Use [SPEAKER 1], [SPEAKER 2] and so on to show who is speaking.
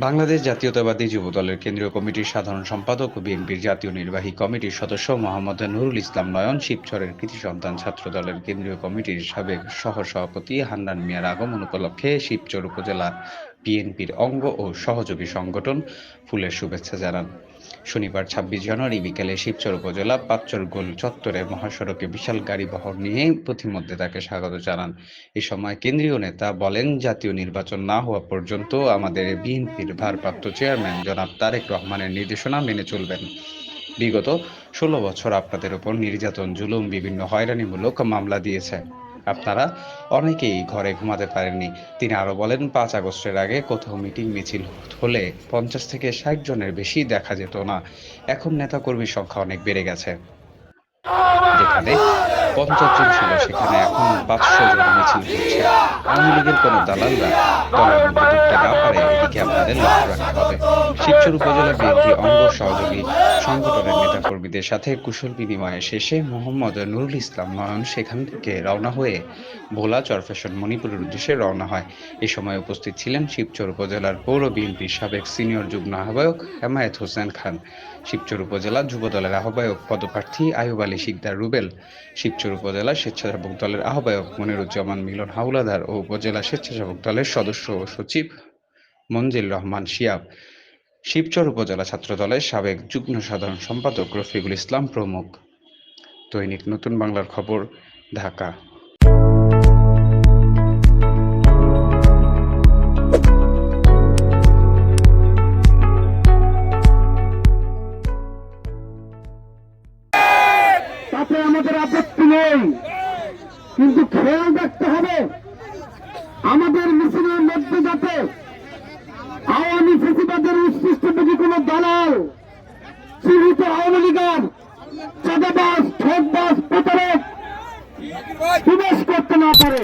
[SPEAKER 1] বাংলাদেশ জাতীয়তাবাদী যুব দলের কেন্দ্রীয় কমিটির সাধারণ সম্পাদক ও বিএনপির জাতীয় নির্বাহী কমিটির সদস্য মোহাম্মদ নুরুল ইসলাম নয়ন শিবচরের কৃতি সন্তান ছাত্র দলের কেন্দ্রীয় কমিটির সাবেক সহ সভাপতি হান্নান মিয়ার আগমন উপলক্ষে শিবচর উপজেলা বিএনপির অঙ্গ ও সহযোগী সংগঠন ফুলের শুভেচ্ছা জানান। শনিবার ছাব্বিশ জানুয়ারি বিকেলে শিবচর উপজেলা পাঁচচর গোল চত্বরে মহাসড়কে বিশাল গাড়ি বহর নিয়ে প্রতিমধ্যে তাকে স্বাগত জানান। এ সময় কেন্দ্রীয় নেতা বলেন, জাতীয় নির্বাচন না হওয়া পর্যন্ত আমাদের বিএনপির ভারপ্রাপ্ত চেয়ারম্যান জনাব তারেক রহমানের নির্দেশনা মেনে চলবেন। বিগত ষোলো বছর আপনাদের উপর নির্যাতন, জুলুম, বিভিন্ন হয়রানিমূলক মামলা দিয়েছে। আপনারা অনেকেই ঘরে ঘুমাতে পারেননি। তিনি আরও বলেন, পাঁচ আগস্টের আগে কোথাও মিটিং মিছিল হলে পঞ্চাশ থেকে ষাট জনের বেশি দেখা যেত না। এখন নেতাকর্মীর সংখ্যা অনেক বেড়ে গেছে। যেখানে পঞ্চাশ জন ছিল সেখানে এখন পাঁচশো জন মিছিল হচ্ছে আওয়ামী লীগের কোনো দালালরা দলের মধ্যে ঢুকতে না পারে এদিকে আপনাদের লক্ষ্য রাখতে হবে। শিবচর উপজেলা বিএনপি অঙ্গ সহযোগী সংগঠনের নেতাকর্মীদের সাথে কুশল বিনিময়ে শেষে মোহাম্মদ নুরুল ইসলাম নয়ন সেখান থেকে রওনা হয়ে ভোলা চরফেশন মণিপুরের উদ্দেশ্যে রওনা হয়। এ সময় উপস্থিত ছিলেন শিবচর উপজেলার পৌর বিএনপির সাবেক সিনিয়র যুগ্ম আহ্বায়ক হেমায়েত হোসেন খান। শিবচর উপজেলা যুব দলের আহ্বায়ক পদপ্রার্থী আয়ুব আলী শিকদার রুবেল। শিবচর উপজেলা স্বেচ্ছাসেবক দলের আহ্বায়ক মনিরুজ্জামান মিলন হাওলাদার ও উপজেলা স্বেচ্ছাসেবক দলের সদস্য ও সচিব মঞ্জিল রহমান শিয়াব। শিবচর উপজেলা ছাত্র দলের সাবেক যুগ্ম সাধারণ সম্পাদক রফিকুল ইসলাম প্রমুখ। দৈনিক নতুন বাংলার খবর, ঢাকা।
[SPEAKER 2] কিন্তু খেয়াল রাখতে হবে, আমাদের মিছিলের মধ্যে যাতে আওয়ামী ফেসিবাদের উৎকৃষ্টভোগী কোন দালাল, চিহ্নিত আওয়ামী লীগের চাঁদাবাস ঠোকবাস প্রতারক প্রবেশ করতে না পারে।